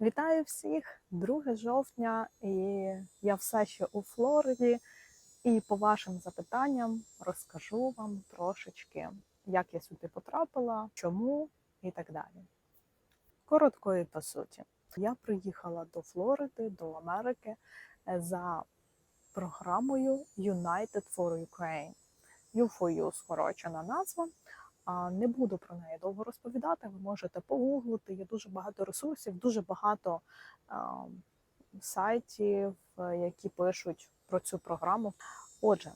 Вітаю всіх! 2 жовтня, і я все ще у Флориді. І по вашим запитанням розкажу вам трошечки, як я сюди потрапила, чому і так далі. Коротко і по суті, я приїхала до Флориди, до Америки е, за програмою United for Ukraine. U4U скорочена назва. Не буду про неї довго розповідати. Ви можете погуглити. Є дуже багато ресурсів, дуже багато сайтів, які пишуть про цю програму. Отже,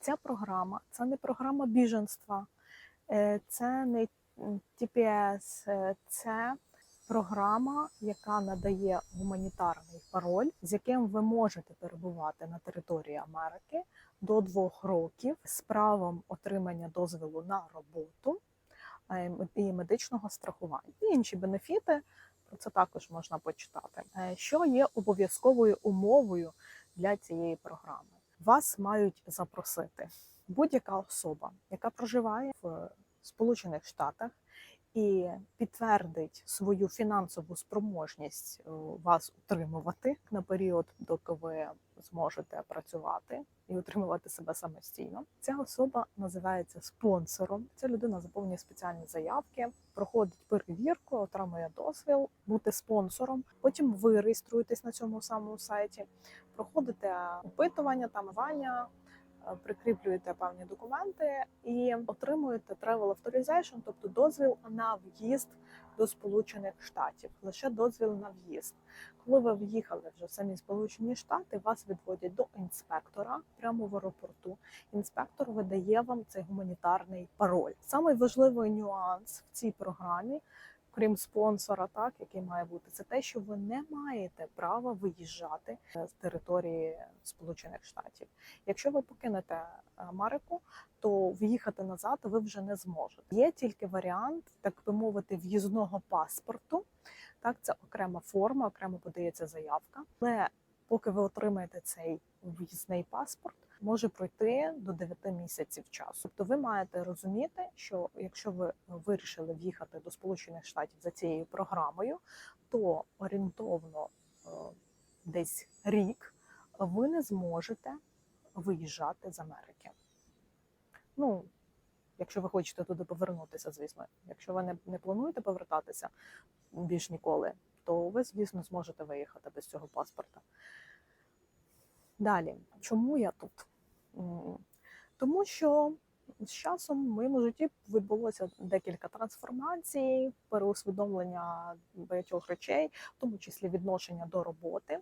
ця програма це не програма біженства, е, це не TPS, е, це програма, яка надає гуманітарний пароль, з яким ви можете перебувати на території Америки до двох років з правом отримання дозволу на роботу е, і медичного страхування. І інші бенефіти про це також можна почитати. Е, Що є обов'язковою умовою для цієї програми? Вас мають запросити будь-яка особа, яка проживає в Сполучених Штатах і підтвердить свою фінансову спроможність е, вас утримувати на період, доки ви зможете працювати і утримувати себе самостійно. Ця особа називається спонсором. Ця людина заповнює спеціальні заявки, проходить перевірку, отримує дозвіл бути спонсором. Потім ви реєструєтесь на цьому самому сайті, проходите опитування, там вання. Е, Прикріплюєте певні документи і отримуєте travel authorization, тобто дозвіл на в'їзд до Сполучених Штатів, лише дозвіл на в'їзд. Коли ви в'їхали вже в самі Сполучені Штати, вас відводять до інспектора прямо в аеропорту. Інспектор видає вам цей гуманітарний пароль. Самий важливий нюанс в цій програмі, крім спонсора, так який має бути, це те, що ви не маєте права виїжджати з території Сполучених Штатів. Якщо ви покинете Америку, то в'їхати назад ви вже не зможете. Є тільки варіант, так би мовити, в'їзного паспорту. Так, це окрема форма, окремо подається заявка. Але поки ви отримаєте цей в'їзний паспорт, може пройти до 9 місяців часу. Тобто ви маєте розуміти, що якщо ви вирішили в'їхати до Сполучених Штатів за цією програмою, то орієнтовно е, десь рік ви не зможете виїжджати з Америки. Ну, якщо ви хочете туди повернутися, звісно. Якщо ви не, не плануєте повертатися більш ніколи, то ви, звісно, зможете виїхати без цього паспорта. Далі, чому я тут? Тому що з часом в моєму житті відбулося декілька трансформацій, переусвідомлення багатьох речей, в тому числі відношення до роботи.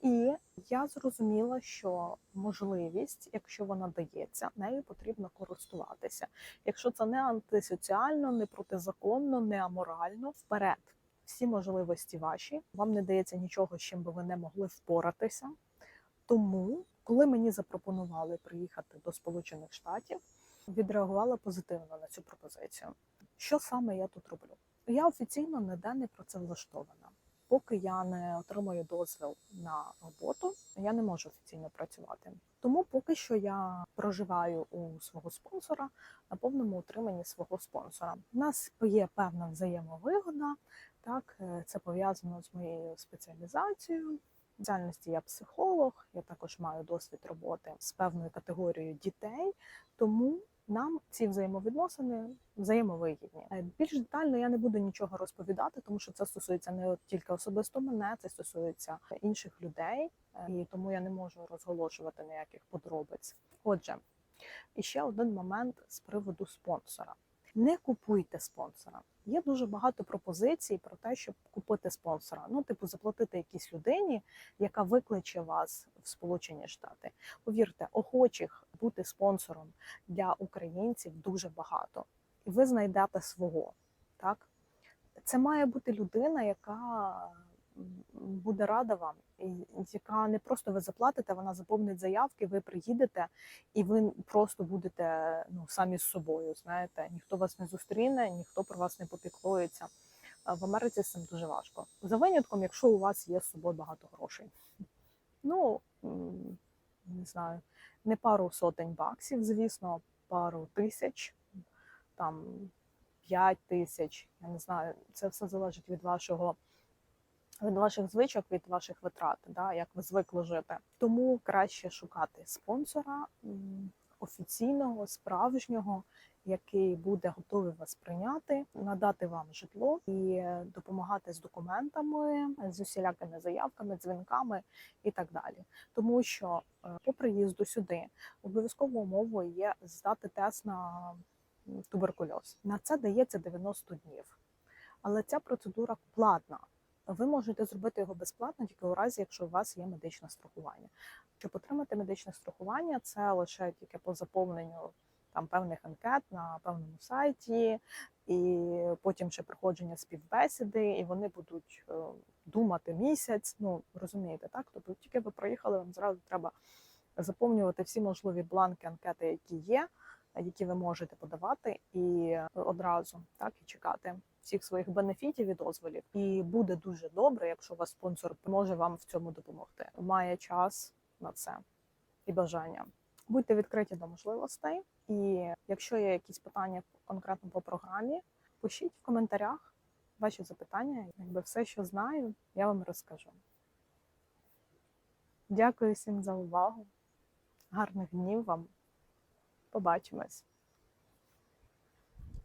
І я зрозуміла, що можливість, якщо вона дається, нею потрібно користуватися. Якщо це не антисоціально, не протизаконно, не аморально, вперед. Всі можливості ваші, вам не дається нічого, з чим би ви не могли впоратися. Тому, коли мені запропонували приїхати до Сполучених Штатів, відреагувала позитивно на цю пропозицію. Що саме я тут роблю? Я офіційно ніде не працевлаштована. Поки я не отримую дозвіл на роботу, я не можу офіційно працювати. Тому поки що я проживаю у свого спонсора на повному утриманні свого спонсора. У нас є певна взаємовигода. Так, е, це пов'язано з моєю спеціалізацією. Спеціальності я психолог, я також маю досвід роботи з певною категорією дітей, тому нам ці взаємовідносини взаємовигідні. Е, Більш детально я не буду нічого розповідати, тому що це стосується не тільки особисто мене, це стосується інших людей, е, і тому я не можу розголошувати ніяких подробиць. Отже, і ще один момент з приводу спонсора. Не купуйте спонсора. Є дуже багато пропозицій про те, щоб купити спонсора. Ну, типу, заплатити якійсь людині, яка викличе вас в Сполучені Штати. Повірте, охочих бути спонсором для українців дуже багато, і ви знайдете свого. Так, це має бути людина, яка буде рада вам, яка не просто ви заплатите, вона заповнить заявки, ви приїдете, і ви просто будете ну самі з собою. Знаєте, ніхто вас не зустріне, ніхто про вас не попіклується. В Америці з цим дуже важко. За винятком, якщо у вас є з собою багато грошей. Ну не знаю, не пару сотень баксів, звісно, пару тисяч, там 5 тисяч. Я не знаю, це все залежить від вашого. Від ваших звичок, від ваших витрат, да, як ви звикли жити. Тому краще шукати спонсора офіційного, справжнього, який буде готовий вас прийняти, надати вам житло і допомагати з документами, з усілякими заявками, дзвінками і так далі. Тому що е, по приїзду сюди обов'язковою умовою є здати тест на туберкульоз. На це дається 90 днів. Але ця процедура платна. Ви можете зробити його безплатно тільки у разі, якщо у вас є медичне страхування. Щоб отримати медичне страхування, це лише тільки по заповненню там певних анкет на певному сайті, і потім ще проходження співбесіди, і вони будуть е, думати місяць. Ну розумієте, так? Тобто тільки ви проїхали, вам зразу треба заповнювати всі можливі бланки анкети, які є, які ви можете подавати, і одразу так і чекати всіх своїх бенефітів і дозволів. І буде дуже добре, якщо вас спонсор може вам в цьому допомогти. Має час на це і бажання. Будьте відкриті до можливостей. І якщо є якісь питання конкретно по програмі, пишіть в коментарях ваші запитання. Якби все, що знаю, я вам розкажу. Дякую всім за увагу. Гарних днів вам. Побачимось.